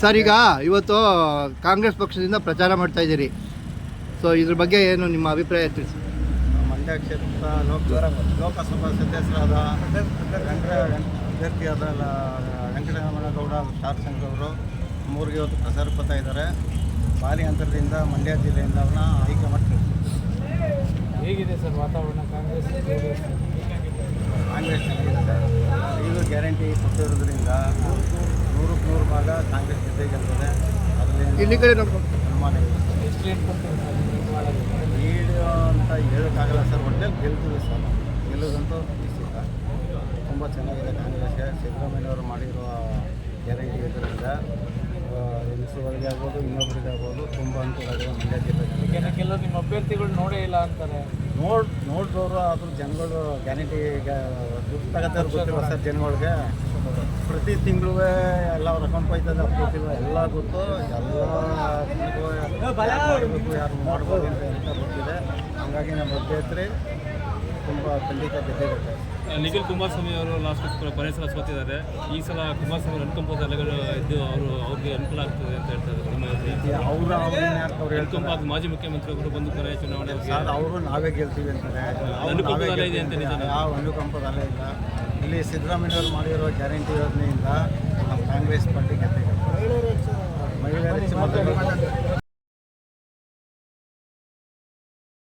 Sir, ಈಗ ಇವತ್ತು ಕಾಂಗ್ರೆಸ್ ಪಕ್ಷದಿಂದ ಪ್ರಚಾರ ಮಾಡ್ತಾ ಇದ್ದೀರಿ. ಸೊ ಇದ್ರ ಬಗ್ಗೆ ಏನು ನಿಮ್ಮ ಅಭಿಪ್ರಾಯ ತಿಳಿಸಿ ಮಂಡ್ಯ ಕ್ಷೇತ್ರ, ಲೋಕಸಭಾ ಲೋಕಸಭಾ ಸದಸ್ಯರಾದ ಅಭ್ಯರ್ಥಿಯಾದ ಲ- ಮೂರಿಗೆ ಇವತ್ತು ಪ್ರಸಾರ ಪಡ್ತಾ ಇದ್ದಾರೆ. ಭಾರಿ ಅಂತರದಿಂದ ಮಂಡ್ಯ ಜಿಲ್ಲೆಯಿಂದ ಅವನ್ನ ಆಯ್ಕೆ ಮಾಡ್ತಾರೆ ಹೇಗಿದೆ ಸರ್ ವಾತಾವರಣ? ಕಾಂಗ್ರೆಸ್ ಕಾಂಗ್ರೆಸ್ ಚೆನ್ನಾಗಿದೆ ಸರ್. ಇದು ಗ್ಯಾರಂಟಿ ಕೊಟ್ಟಿರೋದ್ರಿಂದ ನೂರಕ್ಕೆ ನೂರು ಭಾಗ ಕಾಂಗ್ರೆಸ್ ಜೊತೆ ಗೆಲ್ತದೆ. ಅದರಲ್ಲಿ ಇಲ್ಲಿ ಕಡೆ ನೋಡ್ಕೊಂಡು ಅನುಮಾನ ಇದು ಅಂತ ಹೇಳೋಕ್ಕಾಗಲ್ಲ ಸರ್. ಒಟ್ಟೆ ಗೆಲ್ತೀವಿ ಸರ್. ಗೆಲ್ಲೋದಂತೂ ನಿಶ್ಚಿತ. ತುಂಬ ಚೆನ್ನಾಗಿದೆ ಕಾಂಗ್ರೆಸ್ಗೆ. ಸಿದ್ದರಾಮಯ್ಯವರು ಇದರಿಂದ ಹೆಂಗಸುಗಳಿಗೆ ಆಗ್ಬೋದು ಇನ್ನೊಬ್ಬರಿಗೆ ಆಗ್ಬೋದು ತುಂಬ ಅನುಕೂಲ ಆಗಿದೆ ಮಂಡ್ಯ ಜಿಲ್ಲೆ ಜನರಿಗೆ. ಕೆಲವು ಕೆಲವರು ನಿಮ್ಮ ಅಭ್ಯರ್ಥಿಗಳು ನೋಡೇ ಇಲ್ಲ ಅಂತಾರೆ. ನೋಡ್ ನೋಡಿದವರು ಅದ್ರ ಜನಗಳು ಗ್ಯಾರಂಟಿ ದುಡ್ಡು ತಗೋತಾರೆ ಗೊತ್ತಿಲ್ಲ ಸರ್ ಜನಗಳಿಗೆ? ಪ್ರತಿ ತಿಂಗಳು ಎಲ್ಲ ಅವ್ರ ಅಕೌಂಟ್ ಹೋಯ್ತದೆ ಅಪ್ಕೋತಿಲ್ಲ ಎಲ್ಲ ಗೊತ್ತು ಎಲ್ಲ ಯಾರು ಮಾಡ್ಬೋದು ಅಂತ ಅಂತ ಗೊತ್ತಿದೆ. ಹಂಗಾಗಿ ನಮ್ಮ ಅಭ್ಯರ್ಥಿ ತುಂಬ ಖಂಡಿತ ಗೆದ್ದಿರುತ್ತೆ ನಿಖಿಲ್ ಕುಮಾರಸ್ವಾಮಿ ಅವರು ಲಾಸ್ಟ್ ಪರಿಸರ ಸಲ ಸೋತಿದ್ದಾರೆ. ಈ ಸಲ ಕುಮಾರಸ್ವಾಮಿ ಅನುಕಂಪದ ಅಲೆಗಳು ಇದ್ದು ಅವರು ಅವ್ರಿಗೆ ಅನುಕೂಲ ಆಗ್ತದೆ ಅಂತ ಹೇಳ್ತಾರೆ ಅವ್ರು ಅವ್ರು ಹೇಳ್ತಾರೆ ಅನ್ಕೊಂಬಾದ್ ಮಾಜಿ ಮುಖ್ಯಮಂತ್ರಿ ಅವರು ಬಂದು ಕೊನೆಯ ಚುನಾವಣೆ ಅವರು ನಾವೇ ಗೆಲ್ತೀವಿ ಅಂತಾರೆ. ಅವ್ರು ಅನುಕಂಪದ ನಾವೇ ಅಲೆ ಇದೆ ಅಂತ? ಯಾವ ಅನುಕಂಪದ ಅಲೆ ಇಲ್ಲ. ಇಲ್ಲಿ ಸಿದ್ದರಾಮಯ್ಯವರು ಮಾಡಿರೋ ಗ್ಯಾರಂಟಿ ಯೋಜನೆಯಿಂದ ಕಾಂಗ್ರೆಸ್ ಪಾರ್ಟಿ ಗೆದ್ದಿದೆ ಮಹಿಳೆಯರು